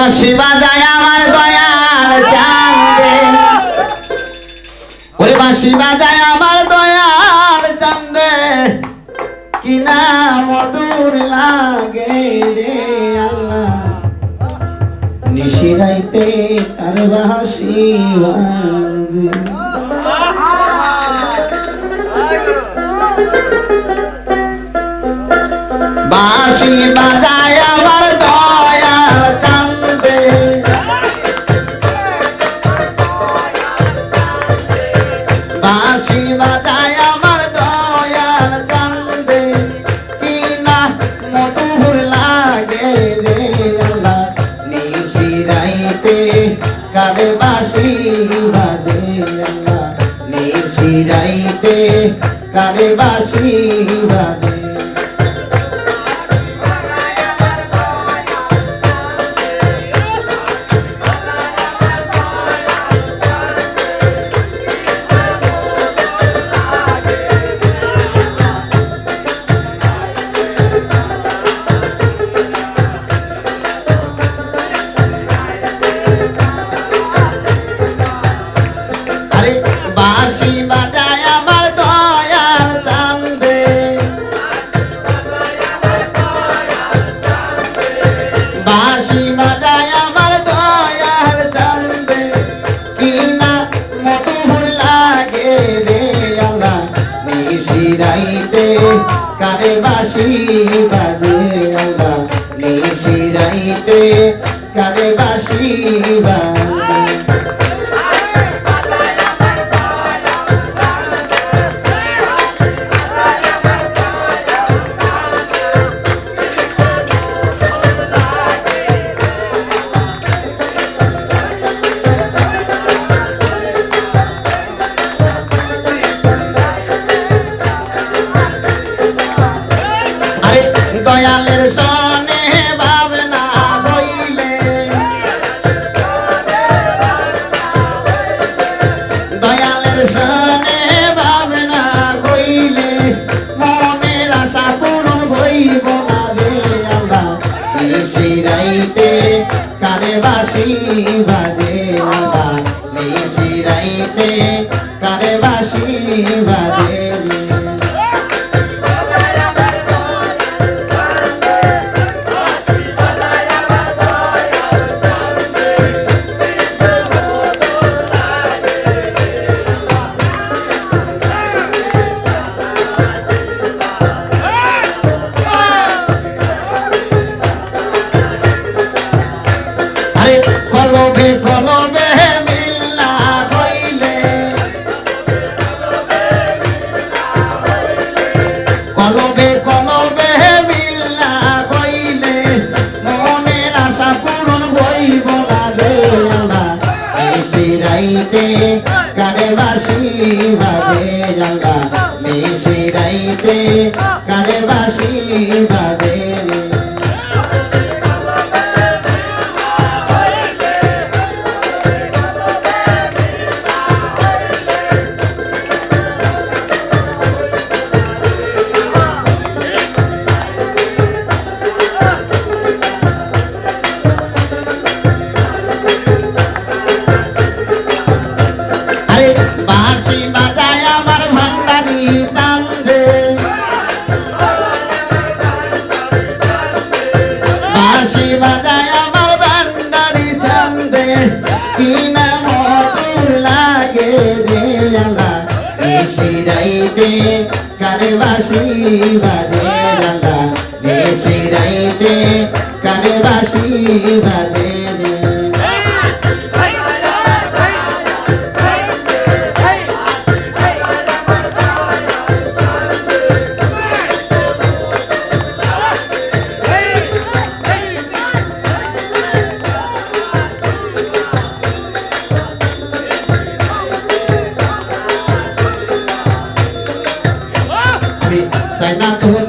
বাঁশি বাজায় আমার দয়াল চান্দে। ওরে বাঁশি বাজায় আমার দয়াল চান্দে। কি না মধুর লাগে রে আল্লাহ। নিশিরাইতে কার বাঁশি বাজে বাঁশি বাজায় আমার দয়াল চান্দে। কি না মধুর লাগে রে আল্লাহ, নিশিরাইতে কারে বাঁশি বাজে আল্লাহ, নিশিরাইতে কারে বাঁশি নিশিরাইতে কারে বাঁশি বাজে দয়ালের সনে বাজে নিশিরাইতে কারে বাসি বাজে কলবে কলবে মিল্লা হইলে কলবে কলবে মিল্লা হইলে মনের আশা পূরণ হইব না রে আল্লাহ। নিশিরাইতে কারে বাসি বাজে আল্লাহ। নিশিরাইতে কারে বাঁশি বাজায় আমার ভান্ডারি চান্দে কি না মধুর লাগে রে আল্লাহ নিশিরাইতে কারে বাঁশি বাজে কারে বাঁশি বাজে 在那头